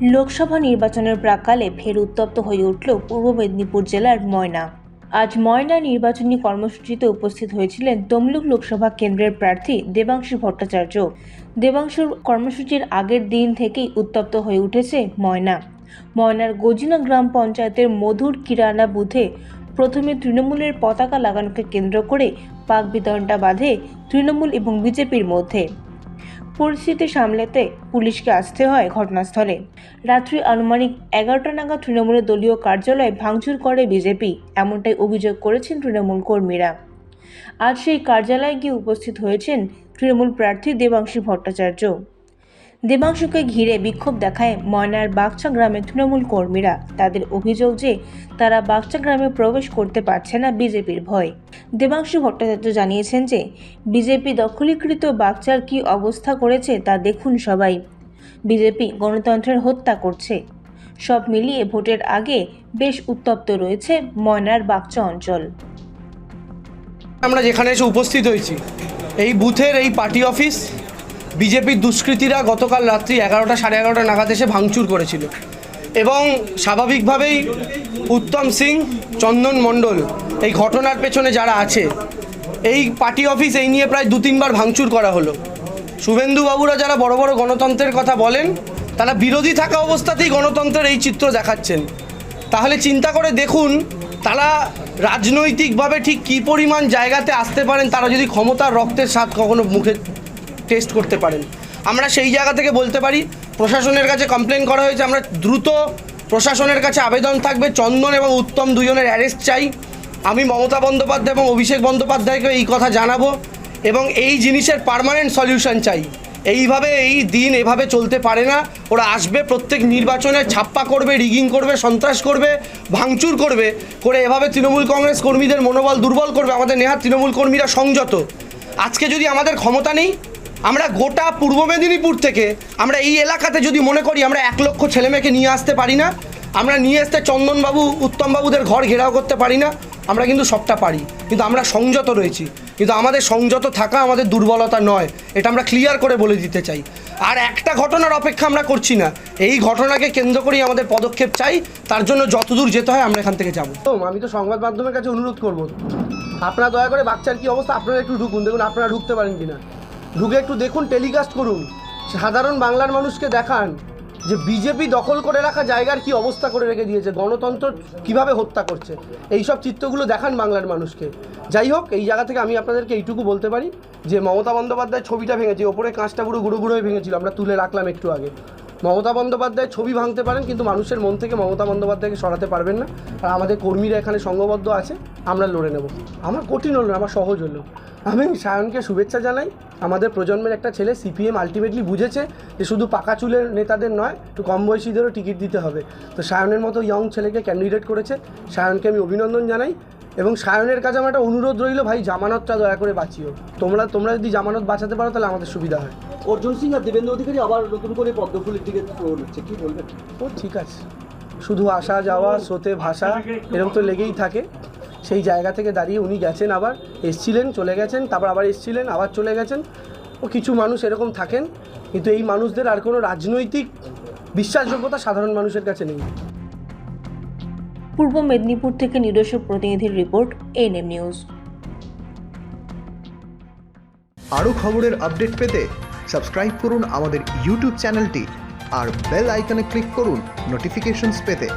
লোকসভা নির্বাচনের প্রাকালে ফের উত্তপ্ত হয়ে উঠল পূর্ব মেদিনীপুর জেলার ময়না। আজ ময়না নির্বাচনী কর্মসূচিতে উপস্থিত হয়েছিলেন তমলুক লোকসভা কেন্দ্রের প্রার্থী দেবাংশু ভট্টাচার্য। দেবাংশুর কর্মসূচির আগের দিন থেকেই উত্তপ্ত হয়ে উঠেছে ময়না। ময়নার গজিনা গ্রাম পঞ্চায়েতের মধুর কিরানা বুথে প্রথমে তৃণমূলের পতাকা লাগানোকে কেন্দ্র করে পাক বিতরণটা বাঁধে তৃণমূল এবং বিজেপির মধ্যে। পরিস্থিতি সামলাতে পুলিশকে আসতে হয় ঘটনাস্থলে। রাত্রি আনুমানিক এগারোটা নাগাদ তৃণমূলের দলীয় কার্যালয় ভাঙচুর করে বিজেপি, এমনটাই অভিযোগ করেছেন তৃণমূল কর্মীরা। আজ সেই কার্যালয়ে গিয়ে উপস্থিত হয়েছেন তৃণমূল প্রার্থী দেবাংশী ভট্টাচার্য। দেবাংশুকে ঘিরে বিক্ষোভ দেখায় ময়নার বাগচা গ্রামের তৃণমূল কর্মীরা। তাদের অভিযোগ যে, তারা বাগচা গ্রামে প্রবেশ করতে পারছে না বিজেপির ভয়। দেবাংশু ভট্টাচার্য জানিয়েছেন যে, বিজেপি দখলীকৃত বাগচার কী অবস্থা করেছে তা দেখুন সবাই। বিজেপি গণতন্ত্রের হত্যা করছে। সব মিলিয়ে ভোটের আগে বেশ উত্তপ্ত রয়েছে ময়নার বাগচা অঞ্চল। আমরা যেখানে এসে উপস্থিত হয়েছি, এই বুথের এই পার্টি অফিস, বিজেপির দুষ্কৃতীরা গতকাল রাত্রি এগারোটা সাড়ে এগারোটা নাগাদ এসে ভাঙচুর করেছিল। এবং স্বাভাবিকভাবেই উত্তম সিং, চন্দন মণ্ডল এই ঘটনার পেছনে যারা আছে, এই পার্টি অফিস এই নিয়ে প্রায় দু তিনবার ভাঙচুর করা হলো। শুভেন্দু বাবুরা যারা বড় বড় গণতন্ত্রের কথা বলেন, তারা বিরোধী থাকা অবস্থাতেই গণতন্ত্রের এই চিত্র দেখাচ্ছেন। তাহলে চিন্তা করে দেখুন, তারা রাজনৈতিকভাবে ঠিক কী পরিমাণ জায়গাতে আসতে পারেন, তারা যদি ক্ষমতার রক্তের স্বাদ কখনো মুখে টেস্ট করতে পারেন। আমরা সেই জায়গা থেকে বলতে পারি, প্রশাসনের কাছে কমপ্লেন করা হয়েছে, আমরা দ্রুত প্রশাসনের কাছে আবেদন থাকবে, চন্দন এবং উত্তম দুজনের অ্যারেস্ট চাই। আমি মমতা বন্দ্যোপাধ্যায় এবং অভিষেক বন্দ্যোপাধ্যায়কে এই কথা জানাব এবং এই জিনিসের পার্মানেন্ট সলিউশন চাই। এইভাবে এই দিন এভাবে চলতে পারে না। ওরা আসবে, প্রত্যেক নির্বাচনে ছাপ্পা করবে রিগিং করবে, সন্ত্রাস করবে, ভাঙচুর করবে, করে এভাবে তৃণমূল কংগ্রেস কর্মীদের মনোবল দুর্বল করবে। আমাদের নেহাত তৃণমূল কর্মীরা সংযত। আজকে যদি আমাদের ক্ষমতা নেই, আমরা গোটা পূর্ব মেদিনীপুর থেকে আমরা এই এলাকাতে যদি মনে করি আমরা এক লক্ষ ছেলেমেয়েকে নিয়ে আসতে পারি না আমরা নিয়ে আসতে চন্দনবাবু, উত্তমবাবুদের ঘর ঘেরাও করতে পারি না। আমরা কিন্তু সবটা পারি। কিন্তু আমরা সংযত রয়েছি। কিন্তু আমাদের সংযত থাকা আমাদের দুর্বলতা নয়। এটা আমরা ক্লিয়ার করে বলে দিতে চাই। আর একটা ঘটনার অপেক্ষা আমরা করছি না। এই ঘটনাকে কেন্দ্র করেই আমাদের পদক্ষেপ চাই। তার জন্য যতদূর যেতে হয় আমরা এখান থেকে যাব। তো আমি তো সংবাদ মাধ্যমের কাছে অনুরোধ করব। আপনারা দয়া করে বাচ্চার কি অবস্থা? আপনারা একটু ঢুকুন। দেখুন, আপনারা ঢুকতে পারেন কিনা। ঢুকে একটু দেখুন টেলিকাস্ট করুন। সাধারণ বাংলার মানুষকে দেখান। যে বিজেপি দখল করে রাখা জায়গার কি অবস্থা করে রেখে দিয়েছে? গণতন্ত্র কীভাবে হত্যা করছে? এই সব চিত্রগুলো দেখান বাংলার মানুষকে। যাই হোক, এই জায়গা থেকে আমি আপনাদেরকে এইটুকু বলতে পারি যে মমতা বন্দ্যোপাধ্যায় ছবিটা ভেঙেছে। ওপরে কাঁচটা পুরো গুঁড়ো গুঁড়ো হয়ে ভেঙেছিল। আমরা তুলে রাখলাম একটু আগে। মমতা বন্দ্যোপাধ্যায় ছবি ভাঙতে পারেন, কিন্তু মানুষের মন থেকে মমতা বন্দ্যোপাধ্যায়কে সরাতে পারবেন না। আর আমাদের কর্মীরা এখানে সংঘবদ্ধ আছে, আমরা লড়ে নেব। আমার কঠিন হলো না, আমার সহজ হলো। আমি সায়নকে শুভেচ্ছা জানাই। আমাদের প্রজন্মের একটা ছেলে সিপিএম আলটিমেটলি বুঝেছে যে শুধু পাকা চুলের নেতাদের নয় একটু কম বয়সীদেরও টিকিট দিতে হবে। তো সায়নের মতো ইয়ং ছেলেকে ক্যান্ডিডেট করেছে। সায়নকে আমি অভিনন্দন জানাই এবং সায়নের কাছে আমার একটা অনুরোধ রইল ভাই জামানতটা দয়া করে বাঁচিও। তোমরা তোমরা যদি জামানত বাঁচাতে পারো তাহলে আমাদের সুবিধা হয়। অর্জুন সিং আর দেবেন্দ্র অধিকারী আবার নতুন করে পদ্মফুলের দিকে হচ্ছে কি বলবেন? ও ঠিক আছে। শুধু আসা যাওয়া স্রোতে ভাষা এরকম তো লেগেই থাকে। সেই জায়গা থেকে দাঁড়িয়ে উনি গেছেন আবার এসছিলেন চলে গেছেন তারপর আবার এসছিলেন আবার চলে গেছেন। ও কিছু মানুষ এরকম থাকেন কিন্তু এই মানুষদের আর কোনো রাজনৈতিক বিশ্বাসযোগ্যতা সাধারণ মানুষের কাছে নেই। পূর্ব মেদিনীপুর থেকে নিজস্ব প্রতিনিধির রিপোর্ট এনএম নিউজ আরও খবরের আপডেট পেতে সাবস্ক্রাইব করুন আমাদের ইউটিউব চ্যানেলটি আর বেল আইকনে ক্লিক করুন নোটিফিকেশনস পেতে।